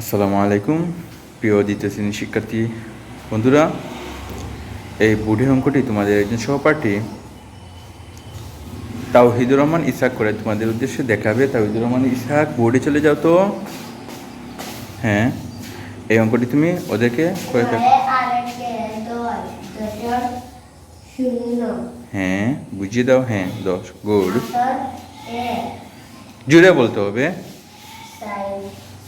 আসসালামু আলাইকুম প্রিয় দ্বিতীয় শ্রেণির শিক্ষার্থী বন্ধুরা। এই বুঢ়ী অঙ্কটি তোমাদের একজন সহপাঠী তাওহিদুর রহমান ইসাক করে তোমাদের উদ্দেশ্যে দেখাবে। তাওহিদুর রহমান ইসাক বোর্ডে চলে যাও তো। হ্যাঁ এই অঙ্কটি তুমি ওদেরকে করে শূন্য হ্যাঁ বুঝিয়ে দাও। হ্যাঁ দশ গুড। জুড়ে বলতে হবে।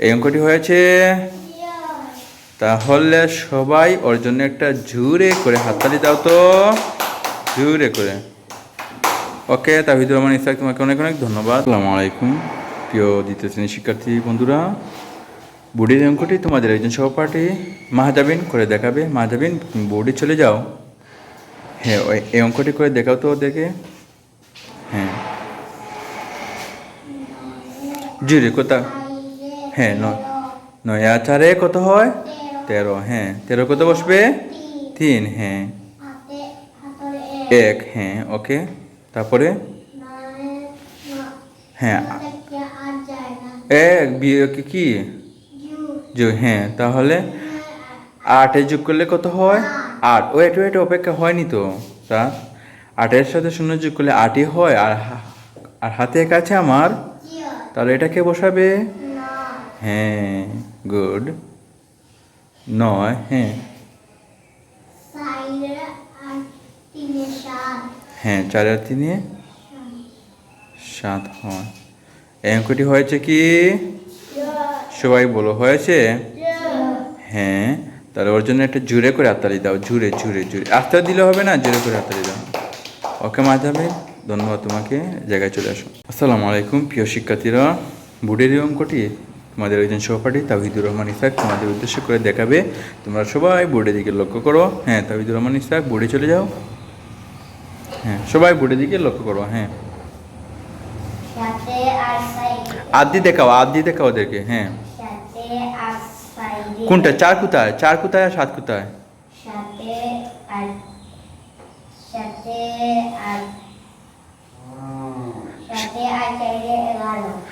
এই অঙ্কটি হয়েছে তাহলে সবাই ওর জন্য একটা জুড়ে করে হাততালি দাও তো। জুড়ে করে। ওকে, তাহিদুর রহমান ইসাক তোমাকে অনেক অনেক ধন্যবাদ। আসসালামু আলাইকুম। প্রিয় দ্বিতীয় শ্রেণির শিক্ষার্থী বন্ধুরা বুড়ির অঙ্কটি তোমাদের একজন সহপাঠী মাহাজাবিন করে দেখাবে। মাহাজাবিন বোর্ডে চলে যাও। হ্যাঁ ওই এই অঙ্কটি করে দেখাও তো ওদেরকে। হ্যাঁ। জুড়ে কোথা? হ্যাঁ নয় নয় আর চারে কত হয়? তেরো হ্যাঁ। তেরো কত বসবে? তিন হ্যাঁ। এক হ্যাঁ ওকে। তারপরে? হ্যাঁ। এক কি? হ্যাঁ তাহলে আটে যোগ করলে কত হয়? আট। ওয়েট ওয়েট, অপেক্ষা হয়নি তো। তা আটের সাথে শূন্য যোগ করলে আটই হয়। আর আর হাতে এক আছে আমার? তাহলে এটাকে বসাবে? হ্যাঁ গুড। নয় হ্যাঁ। হ্যাঁ চার আর তিনে সাত হয়। অঙ্কটি হয়েছে কি? সবাই বলো হয়েছে? হ্যাঁ তাহলে ওর জন্য একটা জুড়ে করে হাততালি দাও জুড়ে জুড়ে জুড়ে। আস্তে দিলে হবে না জুড়ে করে হাততালি দাও। ওকে মা যাবে ধন্যবাদ তোমাকে জায়গায় চলে আসো। আসসালামু আলাইকুম প্রিয় শিক্ষার্থীরা। বুড়ের অঙ্কটি তোমাদের একজন সহপাঠী তাহিদুর রহমান ইসাক তোমাদের উদ্দেশ্য করে দেখাবে। তোমরা সবাই বোর্ডের দিকে লক্ষ্য করো। হ্যাঁ তাহিদুর রহমান ইসাক বোর্ডে চলে যাও। হ্যাঁ সবাই বোর্ডের দিকে লক্ষ্য করো হ্যাঁ। আদি দেখাও আদি দেখাও ওদেরকে হ্যাঁ। কোনটা চার কোথায়? চার কোথায় আর সাত কোথায়?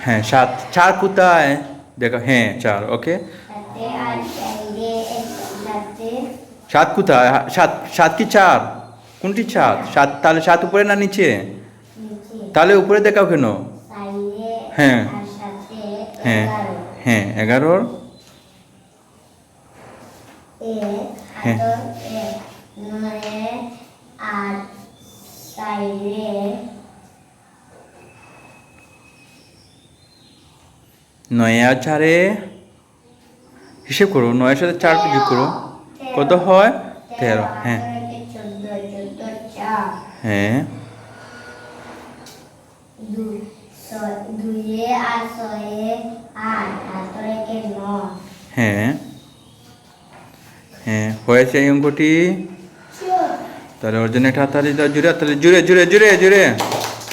হ্যাঁ সাত চার কোথায়? দেখো হ্যাঁ চার ওকে সাত কোথায় সাত সাত কি চার কোনটি সাত সাত তাহলে সাত উপরে না নিচে তাহলে উপরে দেখাও কেন হ্যাঁ। হ্যাঁ এগারো হ্যাঁ এগারোর হ্যাঁ। হাতর এক নয় আর সাইডে নয় আর চারে হিসেব করো, নয়ের সাথে চার যোগ করো। কত হয়? তেরো হ্যাঁ। হ্যাঁ। হ্যাঁ। হ্যাঁ হয়েছে এই অঙ্কটি। তাহলে ওর জন্য একটা দাও, জুড়ে হাতালি জুড়ে জুড়ে জুড়ে জুড়ে।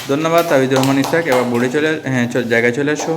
ধন্যবাদ তাবিদুর রহমান ইসাক এবার বোর্ডে চলে হ্যাঁ জায়গায় চলে আসো।